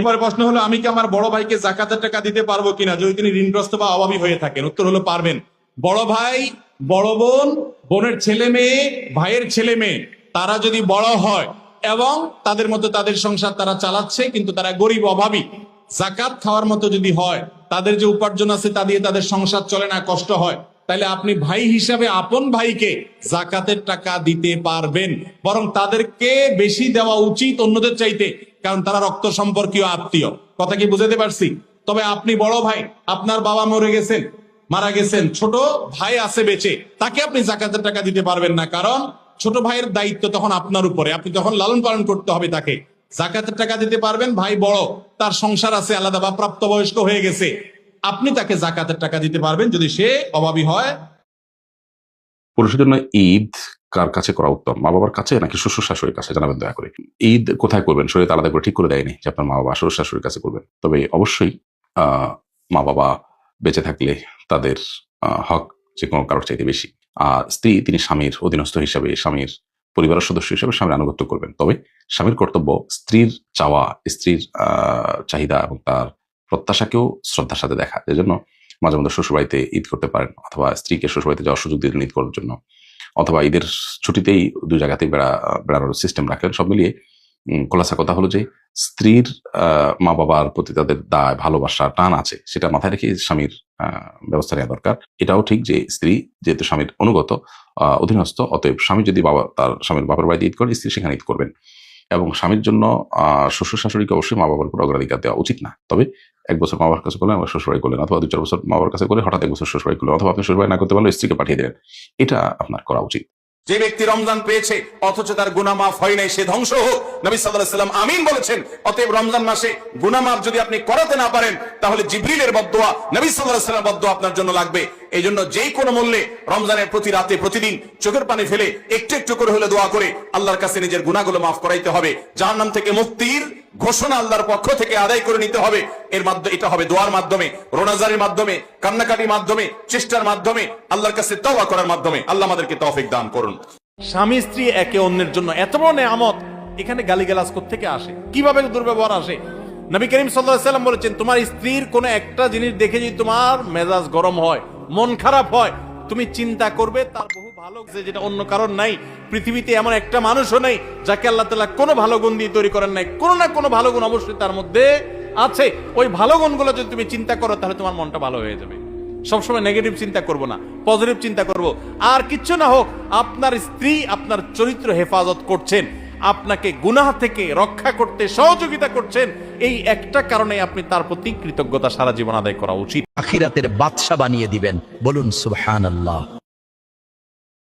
এবার প্রশ্ন হলো, আমি কি আমার বড় ভাইকে জাকাতের টাকা দিতে পারব কিনা? যদি তিনি ঋণগ্রস্ত বা অভাবী হয়ে থাকেন, উত্তর হলো পারবেন। বড় ভাই, বড় বোন, বোনের ছেলে মেয়ে, ভাইয়ের ছেলে মেয়ে, তারা যদি বড় হয় এবং তাদের মতো তাদের সংসার তারা চালাচ্ছে, কিন্তু তারা গরিব, অভাবী, জাকাত খাওয়ার মতো যদি হয়, তাদের যে উপার্জন আছে তা দিয়ে তাদের সংসার চলে না, কষ্ট হয়, তাহলে আপনি ভাই হিসাবে আপন ভাইকে জাকাতের টাকা দিতে পারবেন। বরং তাদেরকে বেশি দেওয়া উচিত অন্যদের চাইতে। কারণ তারা রক্ত সম্পর্কীয় আত্মীয়। কথা কি বুঝাতে পারছি? তবে আপনি বড় ভাই, আপনার বাবা মরে গেছেন, মারা গেছেন, ছোট ভাই আছে বেঁচে, তাকে আপনি জাকাতের টাকা দিতে পারবেন না, কারণ ছোট ভাইয়ের দায়িত্ব তখন আপনার উপরে। আপনি তখন লালন পালন করতে হবে তাকে। জাকাতের টাকা দিতে পারবেন, ভাই বড়, তার সংসার আছে, আলাদা বা প্রাপ্তবয়স্ক হয়ে গেছে। আপনি তাকে জাকাতের টাকা দিতে পারবেন, যদি সে অভাবী হয়। পুরুষের জন্য ঈদ কার কাছে করা উত্তম? মা বাবার কাছে নাকি শ্বশুর শাশুড়ির কাছে? জানাবেন দয়া করে। ঈদ কোথায় করবেন? শরীর আলাদা করে ঠিক করে দেয়নি যে আপনার মা বাবা শ্বশুর শাশুড়ির কাছে করবেন। তবে অবশ্যই মা বাবা বেঁচে থাকলে তাদের হক যে কোনো কারোর চাইতে বেশি। আর স্ত্রী, তিনি স্বামীর অধীনস্থ হিসাবে, স্বামীর পরিবারের সদস্য হিসেবে স্বামীর আনুগত্য করবেন। তবে স্বামীর কর্তব্য স্ত্রীর চাওয়া, স্ত্রীর চাহিদা এবং তার প্রত্যাশাকেও শ্রদ্ধার সাথে দেখা। এজন্য মাঝে মধ্যে শ্বশুরবাড়িতে ঈদ করতে পারেন অথবা স্ত্রীকে শ্বশুরবাড়িতে যাওয়ার সুযোগ দিলেন ঈদ করার জন্য। অথবা ঈদের ছুটিতেই দুই জায়গাতেই বেড়া, বেড়ানোর সিস্টেম রাখেন। সব মিলিয়ে খোলাসা কথা হলো যে, স্ত্রীর মা বাবার প্রতি তাদের দায়, ভালোবাসা, টান আছে, সেটা মাথায় রেখে স্বামীর ব্যবস্থা নেওয়া দরকার। এটাও ঠিক যে, স্ত্রী যেহেতু স্বামীর অনুগত অধীনস্থ, অতএব স্বামী যদি বাবা, তার স্বামীর বাবার বাড়িতে ঈদ করে, স্ত্রী সেখানে ঈদ করবেন। এবং স্বামীর জন্য শ্বশুর শাশুড়িকে অবশ্যই মা বাবার উপর অগ্রাধিকার দেওয়া উচিত না। তবে এক বছর মা বাবার কাছে করলেন, আবার শ্বশুরবাড়ি করলেন, অথবা দু চার বছর মা বাবার কাছে করে হঠাৎ এক বছর শ্বশুরবাড়ি করলেন, অথবা আপনি শ্বশুরবাড়ি না করতে পারলে স্ত্রীকে পাঠিয়ে দিলেন। এটা আপনার করা উচিত। যে ব্যক্তি রমজান পেয়েছে, অথচ তার গুনা মাফ হয় নাই, সে ধ্বংস হোক, নবী সাল্লাম আমিন বলেছেন, অতএব রমজান মাসে গুনা মাফ যদি আপনি করাতে না পারেন, তাহলে জিবরিলের বদোয়া নবী সাল্লাহ সাল্লাম বদোয়া আপনার জন্য লাগবে। এই জন্য যেই কোনো মূল্যে রমজানের প্রতি রাতে, প্রতিদিন চোখের পানি ফেলে একটু একটু করে হলে দোয়া করে আল্লাহর কাছে নিজের গুনাহগুলো মাফ করাইতে হবে। জাহান্নাম থেকে মুক্তির ঘোষণা আল্লাহর পক্ষ থেকে আদায় করে নিতে হবে। এর মাধ্যমে, এটা হবে দোয়ার মাধ্যমে, রোনাজারের মাধ্যমে, কান্নাকাটির মাধ্যমে, চেষ্টার মাধ্যমে, আল্লাহর কাছে তওবা করার মাধ্যমে আল্লাহ আমাদেরকে তৌফিক দান করুন। স্বামী, স্ত্রী, একে অন্যের জন্য এত বড় নেয়ামত, এখানে গালিগালাজ থেকে আসে? কীভাবে দুর্ব্যবহার আসে? নবী করিম আলাইহি সাল্লাম বলেছেন, তোমার স্ত্রীর কোনো একটা জিনিস দেখে যদি তোমার মেজাজ গরম হয় মন খারাপ হয়, তুমি চিন্তা করবে, তার বহু ভালো যেটা অন্য কারণ নাই। পৃথিবীতে এমন একটা মানুষও নেই, যাকে আল্লাহ তাআলা কোনো ভালো গুণ দিয়ে তৈরি করেন নাই। কোনো না কোনো ভালো গুণ অবশ্যই তার মধ্যে আছে। ওই ভালো গুণগুলো যদি তুমি চিন্তা করো, তাহলে তোমার মনটা ভালো হয়ে যাবে। সবসময় নেগেটিভ চিন্তা করব না পজিটিভ চিন্তা করব। আর কিচ্ছু না হোক, আপনার স্ত্রী আপনার চরিত্র হেফাজত করছেন। আপনাকে গুনাহ থেকে রক্ষা করতে সহযোগিতা করছেন, এই একটা কারণে আপনি তার প্রতি কৃতজ্ঞতা সারা জীবন আদায় করা উচিত। আখিরাতের বাদশা বানিয়ে দিবেন। বলুন, সুবহানাল্লাহ।